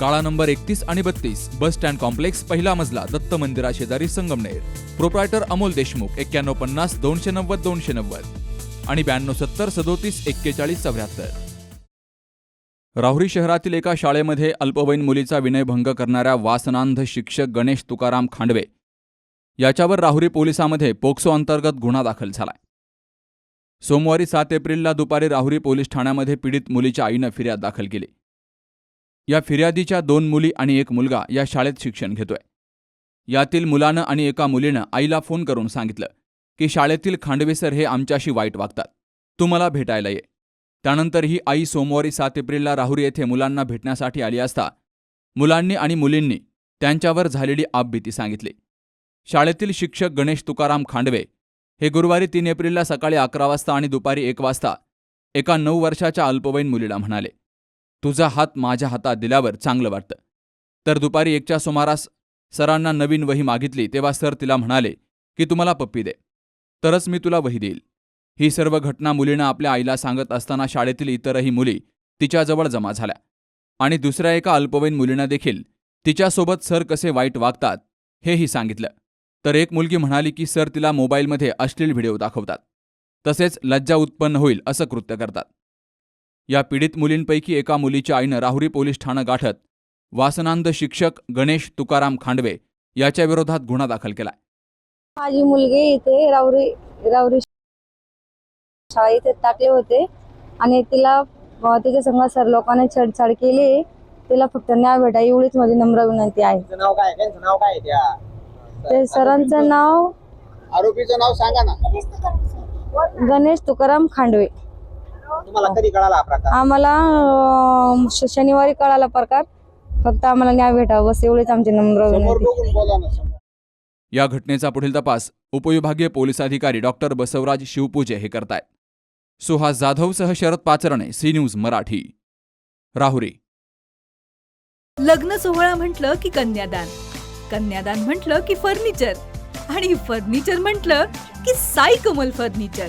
काळा नंबर एकतीस आणि बत्तीस बस स्टँड कॉम्प्लेक्स पहिला मजला दत्त मंदिरा शेजारी संगमनेर. प्रोप्रायटर अमोल देशमुख एक्क्याण्णव पन्नास दोनशे नव्वद दोनशे नव्वद. आणि ब्याण्णव सत्तर सदोतीस एक्केचाळीस चौऱ्याहत्तर. राहुरी शहरातील एका शाळेमध्ये अल्पवयीन मुलीचा विनयभंग करणाऱ्या वासनांध शिक्षक गणेश तुकाराम खांडवे याच्यावर राहुरी पोलिसांमध्ये पोक्सो अंतर्गत गुन्हा दाखल झालाय. सोमवारी सात एप्रिलला दुपारी राहुरी पोलीस ठाण्यामध्ये पीडित मुलीच्या आईनं फिर्याद दाखल केली. या फिर्यादीच्या दोन मुली आणि एक मुलगा या शाळेत शिक्षण घेतोय. यातील मुलानं आणि एका मुलीनं आईला फोन करून सांगितलं की शाळेतील खांडवे सर हे आमच्याशी वाईट वागतात. तू मला भेटायला ये. त्यानंतर ही आई सोमवारी सात एप्रिलला राहुरी येथे मुलांना भेटण्यासाठी आली असता मुलांनी आणि मुलींनी त्यांच्यावर झालेली आपबीती सांगितली. शाळेतील शिक्षक गणेश तुकाराम खांडवे हे गुरुवारी तीन एप्रिलला सकाळी अकरा वाजता आणि दुपारी एक वाजता एका नऊ वर्षाच्या अल्पवयीन मुलीला म्हणाले. तुझा हात माझ्या हातात दिल्यावर चांगलं वाटतं. तर दुपारी एकच्या सुमारास सरांना नवीन वही मागितली तेव्हा सर तिला म्हणाले की तुम्हाला पप्पी दे. तरच मी तुला वही देईल. ही सर्व घटना मुलीनं आपल्या आईला सांगत असताना शाळेतील इतरही मुली तिच्याजवळ जमा झाल्या. आणि दुसऱ्या एका अल्पवयीन मुलीनं देखील तिच्यासोबत सर कसे वाईट वागतात हेही सांगितलं. तर एक मुलगी म्हणाली की सर तिला मोबाईलमध्ये अश्लील व्हिडिओ दाखवतात. तसेच लज्जा उत्पन्न होईल असं कृत्य करतात. या पीडित मुलींपैकी एका मुलीच्या आईनं राहुरी पोलीस ठाणं गाठत वासनांद शिक्षक गणेश तुकाराम खांडवे याच्या विरोधात गुन्हा दाखल केलाय माझी मुलगी इथे रावरी रावरी शाळेत टाकले होते आणि तिला तिच्या संग सर लोकांनी छेडछाड केली. तिला फक्त न्याय भेटा एवढीच माझी नम्र विनंती आहे. त्यांचं नाव काय? त्यांचं नाव काय आहे त्या? ते सरांचं नाव आरोपीचं नाव सांगा ना. गणेश तुकाराम खांडवे. तुम्हाला कधी कळाला हा प्रकार? आम्हाला अं, श- शनिवारी कळाला प्रकार. फक्त आम्हाला न्याय भेटावा बस एवढीच आमची नम्र समोर विनंती. बघून बोला ना समोर. या घटनेचा पुढील तपास उपविभागीय पोलीस अधिकारी डॉक्टर बसवराज शिवपूजे हे करतायत. सुहास जाधवसह शरद पाचरणे सी न्यूज मराठी. राहुरी. लग्न सोहळा म्हटलं की कन्यादान. कन्यादान म्हटलं की फर्निचर. आणि फर्निचर म्हटलं की साई कमल फर्निचर.